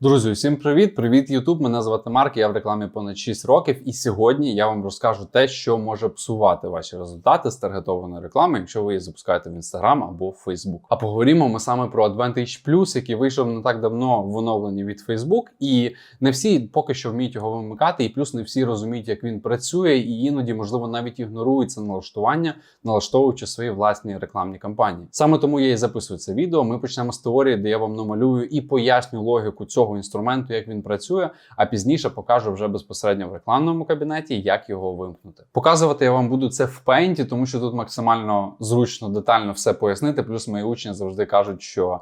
Друзі, всім привіт! Привіт, Ютуб! Мене звати Марк, я в рекламі понад 6 років, і сьогодні я вам розкажу те, що може псувати ваші результати з таргетованої реклами, якщо ви її запускаєте в Instagram або в Facebook. А поговоримо ми саме про Advantage Plus, який вийшов не так давно в оновленні від Facebook, і не всі поки що вміють його вимикати, і плюс не всі розуміють, як він працює, і іноді, можливо, навіть ігнорують це налаштування, налаштовуючи свої власні рекламні кампанії. Саме тому я і записую це відео. Ми почнемо з теорії, де я вам намалюю і поясню логіку цього інструменту, як він працює, а пізніше покажу вже безпосередньо в рекламному кабінеті, як його вимкнути. Показувати я вам буду це в пейнті, тому що тут максимально зручно, детально все пояснити. Плюс мої учні завжди кажуть, що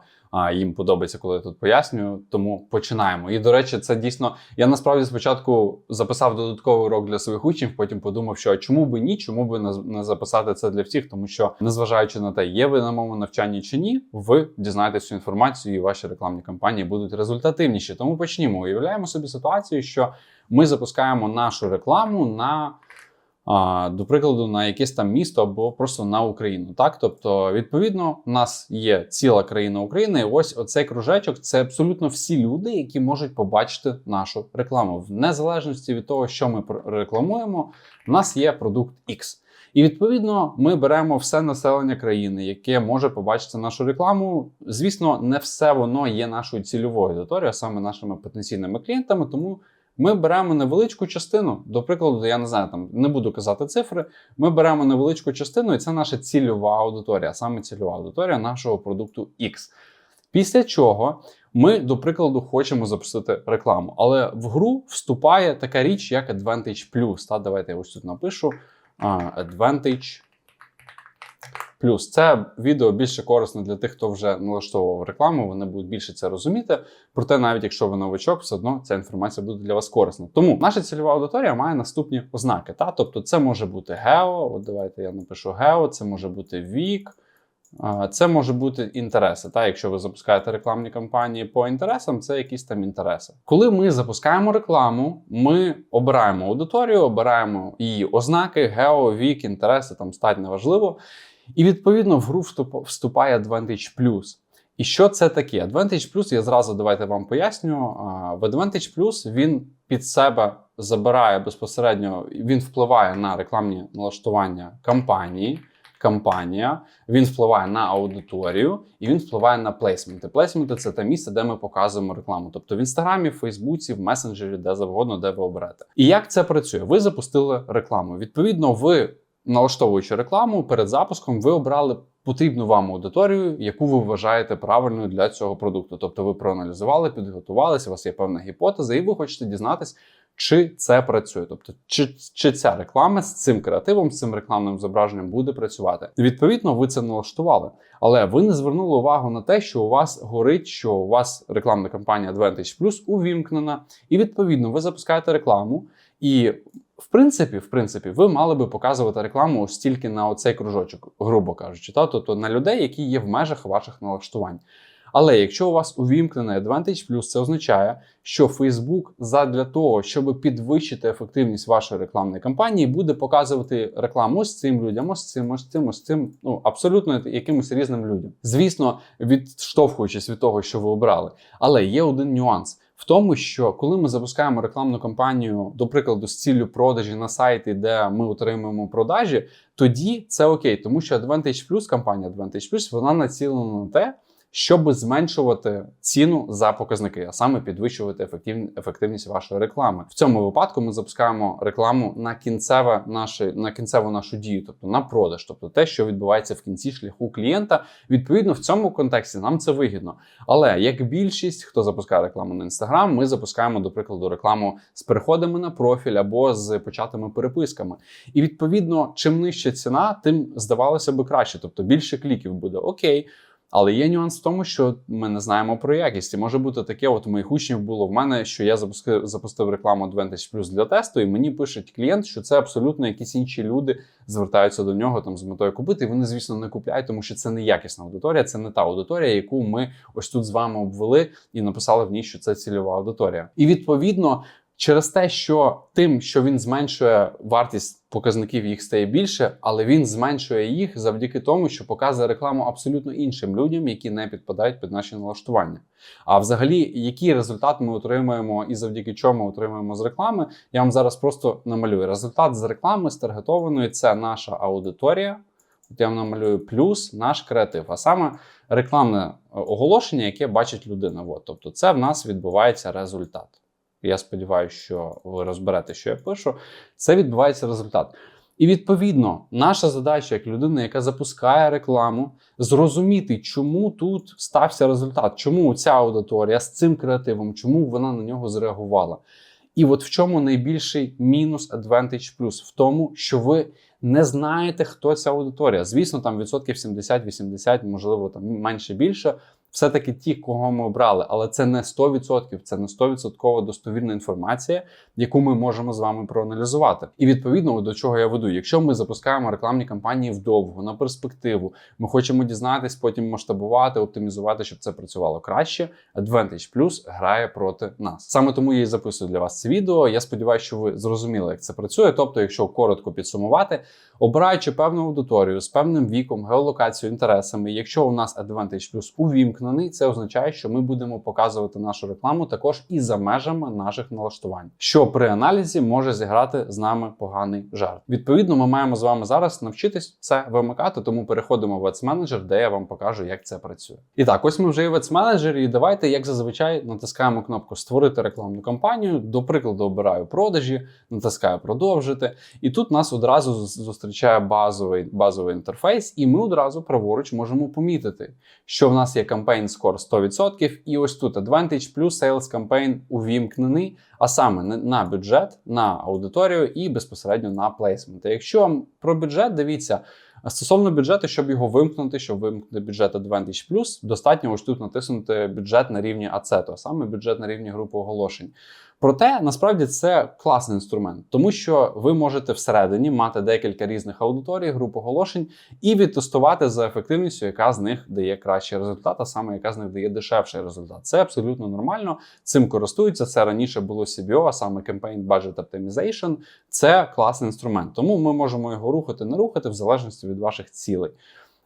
їм подобається, коли я тут пояснюю. Тому починаємо. І до речі, це дійсно. Я насправді спочатку записав додатковий урок для своїх учнів, потім подумав, що а чому би ні, чому би не записати це для всіх, тому що незважаючи на те, є ви на моєму навчанні чи ні, ви дізнаєтесь цю інформацію, і ваші рекламні кампанії будуть результативніші. Тому почнімо. Уявляємо собі ситуацію, що ми запускаємо нашу рекламу на. А, до прикладу, на якесь там місто або просто на Україну. Так, тобто, відповідно, у нас є ціла країна України. І ось оцей кружечок це абсолютно всі люди, які можуть побачити нашу рекламу. В незалежності від того, що ми рекламуємо, у нас є продукт X. І відповідно ми беремо все населення країни, яке може побачити нашу рекламу. Звісно, не все воно є нашою цільовою аудиторією, а саме нашими потенційними клієнтами. Тому ми беремо невеличку частину. До прикладу, я не знаю, там не буду казати цифри. Ми беремо невеличку частину, і це наша цільова аудиторія, саме цільова аудиторія нашого продукту X. Після чого ми, до прикладу, хочемо запустити рекламу. Але в гру вступає така річ, як Advantage Plus. Та, давайте я ось тут напишу. Advantage Plus. Це відео більше корисне для тих, хто вже налаштовував рекламу, вони будуть більше це розуміти. Проте, навіть якщо ви новичок, все одно ця інформація буде для вас корисна. Тому наша цільова аудиторія має наступні ознаки. Та? Тобто, це може бути гео. От давайте я напишу гео, це може бути вік. Це може бути інтереси. Та, якщо ви запускаєте рекламні кампанії по інтересам, це якісь там інтереси. Коли ми запускаємо рекламу, ми обираємо аудиторію, обираємо її ознаки, гео, вік, інтереси, там стать неважливо. І відповідно в гру вступ- вступає Advantage Plus. І що це таке? Advantage Plus, я зразу давайте вам поясню. В Advantage Plus він під себе забирає безпосередньо, він впливає на рекламні налаштування кампанії. Кампанія, він впливає на аудиторію і він впливає на плейсменти. Плейсменти це те місце, де ми показуємо рекламу. Тобто в інстаграмі, Фейсбуці, в месенджері, де завгодно, де ви оберете. І як це працює? Ви запустили рекламу. Відповідно, ви налаштовуючи рекламу перед запуском, ви обрали потрібну вам аудиторію, яку ви вважаєте правильною для цього продукту. Тобто ви проаналізували, підготувалися, у вас є певна гіпотеза, і ви хочете дізнатись, чи це працює. Тобто, чи, чи ця реклама з цим креативом, з цим рекламним зображенням буде працювати. Відповідно, ви це налаштували. Але ви не звернули увагу на те, що у вас горить, що у вас рекламна кампанія Advantage Plus увімкнена, і відповідно ви запускаєте рекламу. І в принципі, в принципі, ви мали би показувати рекламу ось тільки на оцей кружочок, грубо кажучи, та? тобто на людей, які є в межах ваших налаштувань. Але якщо у вас увімкнений Advantage Plus, це означає, що Facebook задля того, щоб підвищити ефективність вашої рекламної кампанії, буде показувати рекламу ось цим людям, ось цим, ось цим, ось цим, ну абсолютно якимось різним людям. Звісно, відштовхуючись від того, що ви обрали. Але є один нюанс. В тому, що коли ми запускаємо рекламну кампанію, до прикладу, з ціллю продажі на сайті, де ми отримуємо продажі, тоді це окей, тому що Advantage Plus, кампанія Advantage Plus, вона націлена на те, щоб зменшувати ціну за показники, а саме підвищувати ефективн- ефективність вашої реклами. В цьому випадку ми запускаємо рекламу на кінцеве наше, на кінцеву нашу дію, тобто на продаж, тобто те, що відбувається в кінці шляху клієнта. Відповідно, в цьому контексті нам це вигідно. Але як більшість, хто запускає рекламу на Instagram, ми запускаємо, до прикладу, рекламу з переходами на профіль або з початими переписками. І відповідно, чим нижча ціна, тим здавалося би краще, тобто більше кліків буде окей. Але є нюанс в тому, що ми не знаємо про якість. І може бути таке, от у моїх учнів було в мене, що я запустив, запустив рекламу Advantage Plus для тесту, і мені пише клієнт, що це абсолютно якісь інші люди звертаються до нього там з метою купити. І вони, звісно, не купляють, тому що це не якісна аудиторія, це не та аудиторія, яку ми ось тут з вами обвели і написали в ній, що це цільова аудиторія. І відповідно. Через те, що тим, що він зменшує вартість показників, їх стає більше, але він зменшує їх завдяки тому, що показує рекламу абсолютно іншим людям, які не підпадають під наші налаштування. А взагалі, який результат ми отримуємо і завдяки чому отримуємо з реклами, я вам зараз просто намалюю. Результат з реклами з таргетованої це наша аудиторія. От я вам намалюю плюс наш креатив, а саме рекламне оголошення, яке бачить людина. От, тобто, це в нас відбувається результат. Я сподіваюся, що ви розберете, що я пишу. Це відбувається результат. І відповідно, наша задача як людина, яка запускає рекламу, зрозуміти, чому тут стався результат, чому ця аудиторія з цим креативом, чому вона на нього зреагувала. І от в чому найбільший мінус Advantage плюс В тому, що ви не знаєте, хто ця аудиторія. Звісно, там відсотків 70-80, можливо, там менше більше все-таки ті, кого ми обрали, але це не 100%, це не 100% достовірна інформація, яку ми можемо з вами проаналізувати. І відповідно до чого я веду, якщо ми запускаємо рекламні кампанії вдовго на перспективу, ми хочемо дізнатись, потім масштабувати, оптимізувати, щоб це працювало краще. Advantage Plus грає проти нас. Саме тому я і записую для вас це відео. Я сподіваюся, що ви зрозуміли, як це працює. Тобто, якщо коротко підсумувати, обираючи певну аудиторію з певним віком, геолокацією, інтересами, якщо у нас Advantage Plus увімкнений, це означає, що ми будемо показувати нашу рекламу також і за межами наших налаштувань, що при аналізі може зіграти з нами поганий жарт. Відповідно, ми маємо з вами зараз навчитись це вимикати, тому переходимо в Ads Manager, де я вам покажу, як це працює. І так, ось ми вже і в Ads Manager, і давайте, як зазвичай, натискаємо кнопку Створити рекламну кампанію. До прикладу, обираю продажі, натискаю продовжити. І тут нас одразу зустрічає базовий базовий інтерфейс, і ми одразу праворуч можемо помітити, що в нас є campaign score 100%. І ось тут Advantage плюс Sales Campaign увімкнений, а саме на бюджет, на аудиторію і безпосередньо на плейсмент. Якщо вам про бюджет дивіться. Стосовно бюджету, щоб його вимкнути, щоб вимкнути бюджет Advantage Plus, достатньо ось тут натиснути бюджет на рівні АЦЕТО, а саме бюджет на рівні групи оголошень. Проте насправді це класний інструмент, тому що ви можете всередині мати декілька різних аудиторій, груп оголошень і відтестувати за ефективністю, яка з них дає кращий результат, а саме яка з них дає дешевший результат. Це абсолютно нормально. Цим користуються. Це раніше було CBO, а саме Campaign Budget Optimization. Це класний інструмент, тому ми можемо його рухати, не рухати в залежності від ваших цілей.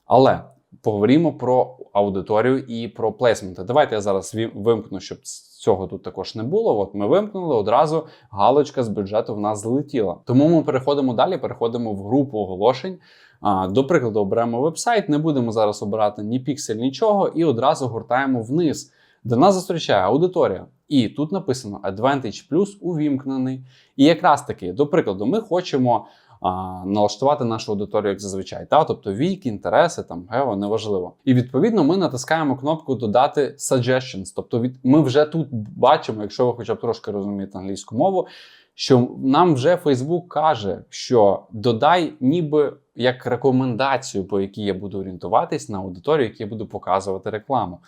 Але поговоримо про аудиторію і про плейсменти. Давайте я зараз вимкну, щоб цього тут також не було. От ми вимкнули одразу галочка з бюджету в нас злетіла. Тому ми переходимо далі, переходимо в групу оголошень. А, До прикладу, оберемо вебсайт, не будемо зараз обирати ні піксель, нічого, і одразу гуртаємо вниз, де нас зустрічає аудиторія. І тут написано Advantage Plus увімкнений. І якраз таки, до прикладу, ми хочемо а, налаштувати нашу аудиторію як зазвичай. Та? Тобто вік, інтереси, там гео, неважливо. І відповідно ми натискаємо кнопку Додати suggestions. Тобто, від ми вже тут бачимо, якщо ви хоча б трошки розумієте англійську мову. Що нам вже Facebook каже, що додай ніби як рекомендацію, по якій я буду орієнтуватись на аудиторію, яку я буду показувати рекламу.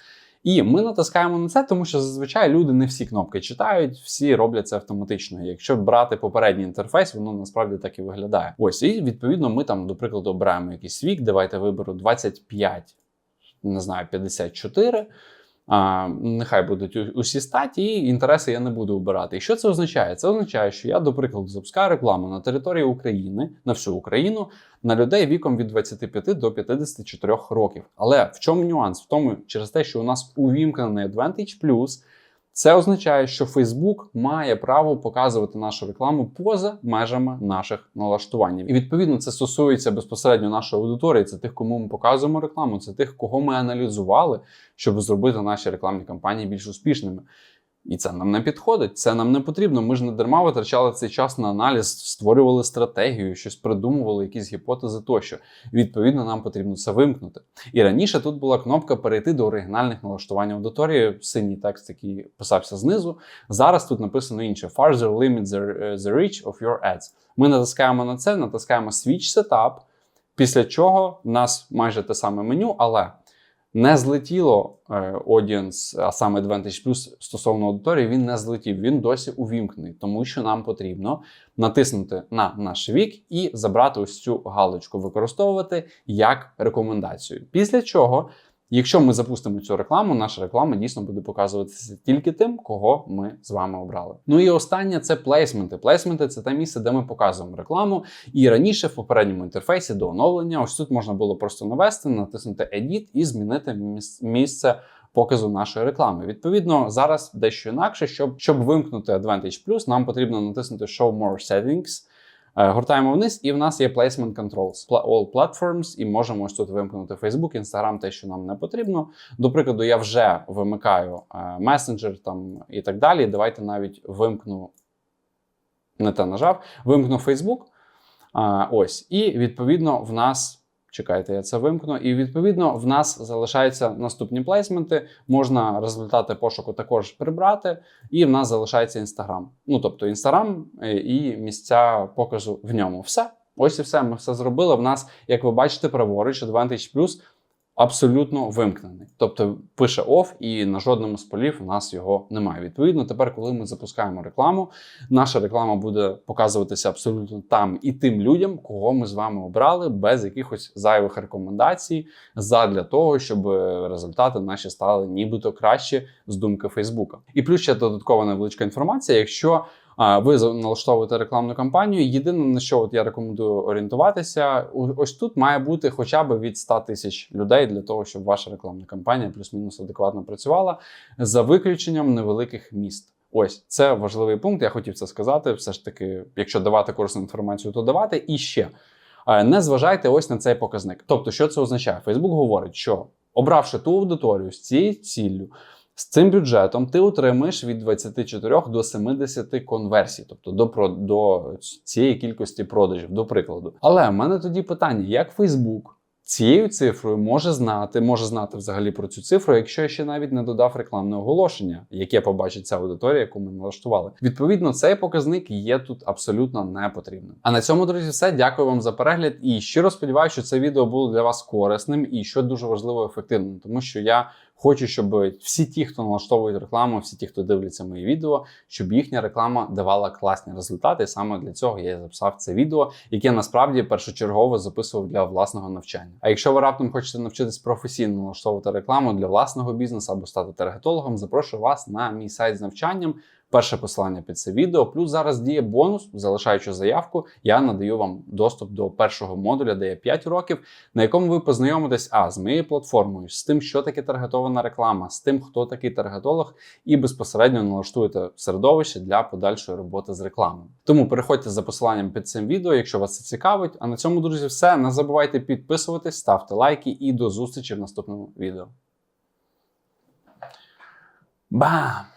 І ми натискаємо на це, тому що зазвичай люди не всі кнопки читають, всі роблять це автоматично. Якщо брати попередній інтерфейс, воно насправді так і виглядає. Ось і відповідно ми там, до прикладу, обираємо якийсь вік. Давайте виберу 25, не знаю, 54. А, Нехай будуть усі статі, і інтереси я не буду обирати. І що це означає? Це означає, що я, до прикладу, запускаю рекламу на території України на всю Україну на людей віком від 25 до 54 років. Але в чому нюанс? В тому, через те, що у нас увімкнений Advantage це означає, що Facebook має право показувати нашу рекламу поза межами наших налаштувань. І відповідно це стосується безпосередньо нашої аудиторії. Це тих, кому ми показуємо рекламу, це тих, кого ми аналізували, щоб зробити наші рекламні кампанії більш успішними. І це нам не підходить, це нам не потрібно. Ми ж не дарма витрачали цей час на аналіз, створювали стратегію, щось придумували, якісь гіпотези тощо. Відповідно, нам потрібно це вимкнути. І раніше тут була кнопка перейти до оригінальних налаштувань аудиторії, синій текст, який писався знизу. Зараз тут написано інше: Further limit the, the reach of your ads. Ми натискаємо на це, натискаємо Switch Setup, після чого в нас майже те саме меню, але не злетіло Audience, а саме Advantage Plus стосовно аудиторії, він не злетів, він досі увімкнений, тому що нам потрібно натиснути на наш вік і забрати ось цю галочку, використовувати як рекомендацію. Після чого Якщо ми запустимо цю рекламу, наша реклама дійсно буде показуватися тільки тим, кого ми з вами обрали. Ну і останнє це плейсменти. Плейсменти це те місце, де ми показуємо рекламу. І раніше в попередньому інтерфейсі до оновлення, ось тут можна було просто навести, натиснути Edit і змінити міс- місце. Показу нашої реклами. Відповідно, зараз дещо інакше. Щоб щоб вимкнути Advantage нам потрібно натиснути Show More Settings. Е, Гортаємо вниз, і в нас є Placement Controls. All Platforms, і можемо ось тут вимкнути Facebook, Instagram, те, що нам не потрібно. До прикладу, я вже вимикаю месенджер там і так далі. Давайте навіть вимкну, не те нажав, вимкну Facebook. Ось, і відповідно в нас. Чекайте, я це вимкну. І відповідно в нас залишаються наступні плейсменти. Можна результати пошуку також прибрати, і в нас залишається Інстаграм. Ну тобто Інстаграм і місця показу в ньому. Все. Ось і все. Ми все зробили. В нас, як ви бачите, праворуч Advantage Plus абсолютно вимкнений. Тобто пише OFF, і на жодному з полів у нас його немає. Відповідно, тепер, коли ми запускаємо рекламу, наша реклама буде показуватися абсолютно там і тим людям, кого ми з вами обрали, без якихось зайвих рекомендацій, задля того, щоб результати наші стали нібито краще з думки Фейсбука. І плюс ще додаткова невеличка інформація. Якщо ви налаштовуєте рекламну кампанію. Єдине на що от я рекомендую орієнтуватися, ось тут має бути хоча б від 100 тисяч людей для того, щоб ваша рекламна кампанія плюс-мінус адекватно працювала, за виключенням невеликих міст. Ось це важливий пункт. Я хотів це сказати. Все ж таки, якщо давати корисну інформацію, то давати. І ще е, не зважайте ось на цей показник. Тобто, що це означає? Фейсбук говорить, що обравши ту аудиторію з цією ціллю. З цим бюджетом ти отримаєш від 24 до 70 конверсій, тобто до, про- до цієї кількості продажів, до прикладу. Але в мене тоді питання: як Facebook цією цифрою може знати, може знати взагалі про цю цифру, якщо я ще навіть не додав рекламне оголошення, яке побачить ця аудиторія, яку ми налаштували. Відповідно, цей показник є тут абсолютно не потрібним. А на цьому, друзі, все. Дякую вам за перегляд. І щиро сподіваюся, що це відео було для вас корисним і що дуже важливо ефективним, тому що я. Хочу, щоб всі ті, хто налаштовують рекламу, всі ті, хто дивляться мої відео, щоб їхня реклама давала класні результати. Саме для цього я записав це відео, яке насправді першочергово записував для власного навчання. А якщо ви раптом хочете навчитись професійно налаштовувати рекламу для власного бізнесу або стати таргетологом, запрошую вас на мій сайт з навчанням. Перше посилання під це відео. Плюс зараз діє бонус, залишаючи заявку, я надаю вам доступ до першого модуля, де є 5 років, на якому ви познайомитесь а з моєю платформою, з тим, що таке таргетована реклама, з тим, хто такий таргетолог, і безпосередньо налаштуєте середовище для подальшої роботи з рекламою. Тому переходьте за посиланням під цим відео, якщо вас це цікавить. А на цьому, друзі, все. Не забувайте підписуватись, ставте лайки і до зустрічі в наступному відео. Бам!